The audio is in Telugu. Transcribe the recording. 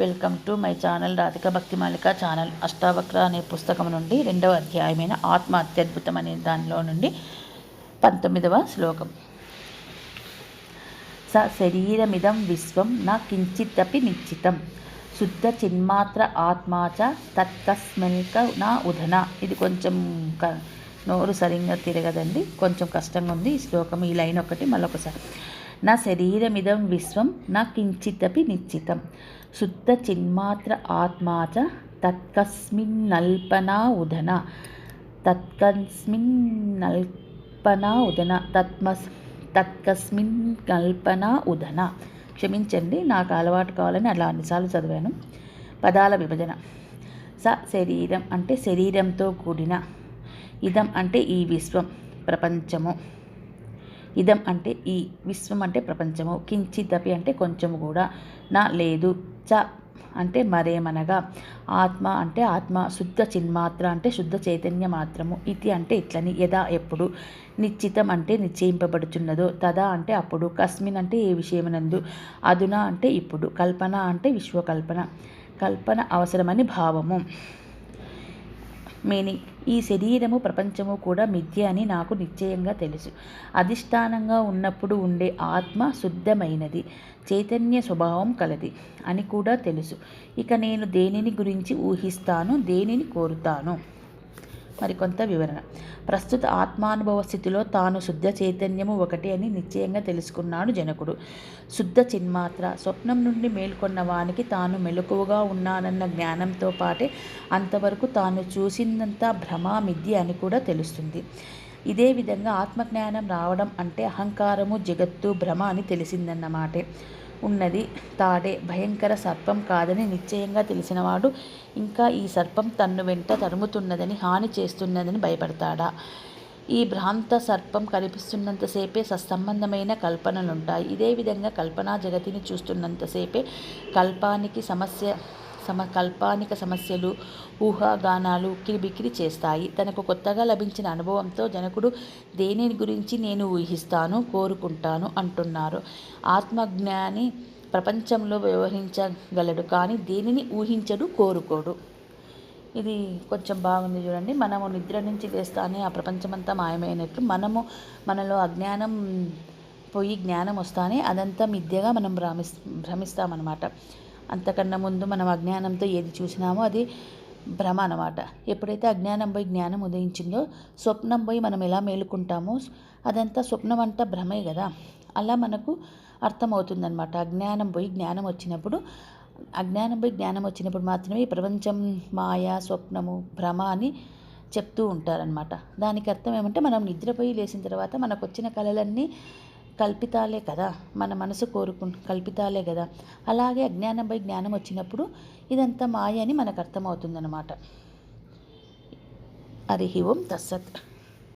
Welcome to my channel Radhika Bhakti Malika channel Ashtavakra అనే పుస్తకం నుండి రెండవ అధ్యాయమైన ఆత్మ అత్యద్భుతం అనే దానిలో నుండి పంతొమ్మిదవ శ్లోకం. స శరీరమిదం విశ్వం నా కించిదపి నిశ్చితం. శుద్ధ చిన్మాత్ర ఆత్మాచ తత్కస్మిల్క నా ఉధన. ఇది కొంచెం క నోరు సరిగ్గా తిరగదండి. కొంచెం కష్టంగా ఉంది ఈ శ్లోకం. ఈ లైన్ ఒకటి మళ్ళొకసారి. నా శరీరమిదం విశ్వం నా కించిదపి నిశ్చితం. శుద్ధ చిన్మాత్ర ఆత్మాచ తత్కస్మిన్నల్పనా ఉదన. తత్కస్మిన్నల్పనా ఉదన. తత్మస్ తత్కస్మిన్ కల్పనా ఉదన. క్షమించండి నాకు అలవాటు కావాలని అలా అన్నిసార్లు చదివాను. పదాల విభజన. స శరీరం అంటే శరీరంతో కూడిన. ఇదం అంటే ఈ విశ్వం ప్రపంచము. ఇదం అంటే ఈ విశ్వం అంటే ప్రపంచము కించిదపి అంటే కొంచెము కూడా. నా లేదు చ అంటే మరేమనగా. ఆత్మ అంటే ఆత్మ శుద్ధ చిన్మాత్ర అంటే శుద్ధ చైతన్య మాత్రము. ఇది అంటే ఇట్లని యదా ఎప్పుడు. నిశ్చితం అంటే నిశ్చయింపబడుచున్నదో తదా అంటే అప్పుడు. కస్మిన్ అంటే ఏ విషయమనందు. అదునా అంటే ఇప్పుడు. కల్పన అంటే విశ్వకల్పన. కల్పన అవసరమని భావము. మీనింగ్ ఈ శరీరము ప్రపంచము కూడా మిథ్య అని నాకు నిశ్చయంగా తెలుసు. అధిష్టానంగా ఉన్నప్పుడు ఉండే ఆత్మ శుద్ధమైనది. చైతన్య స్వభావం కలది అని కూడా తెలుసు. ఇక నేను దేనిని గురించి ఊహిస్తాను? దేనిని కోరుతాను? మరికొంత వివరణ. ప్రస్తుత ఆత్మానుభవ స్థితిలో తాను శుద్ధ చైతన్యము ఒకటి అని నిశ్చయంగా తెలుసుకున్నాడు జనకుడు. శుద్ధ చిన్మాత్ర స్వప్నం నుండి మేల్కొన్న వానికి తాను మెలకువగా ఉన్నానన్న జ్ఞానంతో పాటే అంతవరకు తాను చూసిందంతా భ్రమ మిథ్య అని కూడా తెలుస్తుంది. ఇదే విధంగా ఆత్మజ్ఞానం రావడం అంటే అహంకారము జగత్తు భ్రమ అని తెలిసిందన్నమాటే ఉన్నది. తాడే భయంకర సర్పం కాదని నిశ్చయంగా తెలిసినవాడు ఇంకా ఈ సర్పం తన్ను వెంట తరుముతున్నదని హాని చేస్తున్నదని భయపడతాడా? ఈ భ్రాంత సర్పం కనిపిస్తున్నంతసేపే సత్సంబంధమైన కల్పనలుంటాయి. ఇదే విధంగా కల్పనా జగతిని చూస్తున్నంతసేపే కల్పానికి సమస్య సమకల్పానిక సమస్యలు ఊహాగానాలు బిక్కిరి చేస్తాయి. తనకు కొత్తగా లభించిన అనుభవంతో జనకుడు దేనిని గురించి నేను ఊహిస్తాను కోరుకుంటాను అంటున్నారు. ఆత్మజ్ఞాని ప్రపంచంలో వ్యవహరించగలడు కానీ దేనిని ఊహించడు కోరుకోడు. ఇది కొంచెం బాగుంది చూడండి. మనము నిద్ర నుంచి లేస్తానే ఆ ప్రపంచమంతా మాయమైనట్లు మనము మనలో అజ్ఞానం పోయి జ్ఞానం వస్తానే అదంతా మిథ్యగా మనం భ్రమిస్ భ్రమిస్తామన్నమాట. అంతకన్నా ముందు మనం అజ్ఞానంతో ఏది చూసినామో అది భ్రమ అనమాట ఎప్పుడైతే అజ్ఞానం పోయి జ్ఞానం ఉదయించిందో స్వప్నం పోయి మనం ఎలా మేలుకుంటామో అదంతా స్వప్నం అంతా భ్రమే కదా. అలా మనకు అర్థమవుతుందనమాట అజ్ఞానం పోయి జ్ఞానం వచ్చినప్పుడు అజ్ఞానం పోయి జ్ఞానం వచ్చినప్పుడు మాత్రమే ఈ ప్రపంచం మాయ స్వప్నము భ్రమ అని చెప్తూ ఉంటారనమాట దానికి అర్థం ఏమంటే మనం నిద్రపోయి లేచిన తర్వాత మనకు వచ్చిన కళలన్నీ కల్పితాలే కదా. మన మనసు కోరుకు కల్పితాలే కదా. అలాగే అజ్ఞానంపై జ్ఞానం వచ్చినప్పుడు ఇదంతా మాయ అని మనకు అర్థమవుతుందన్నమాట. హరి ఓం తస్సత్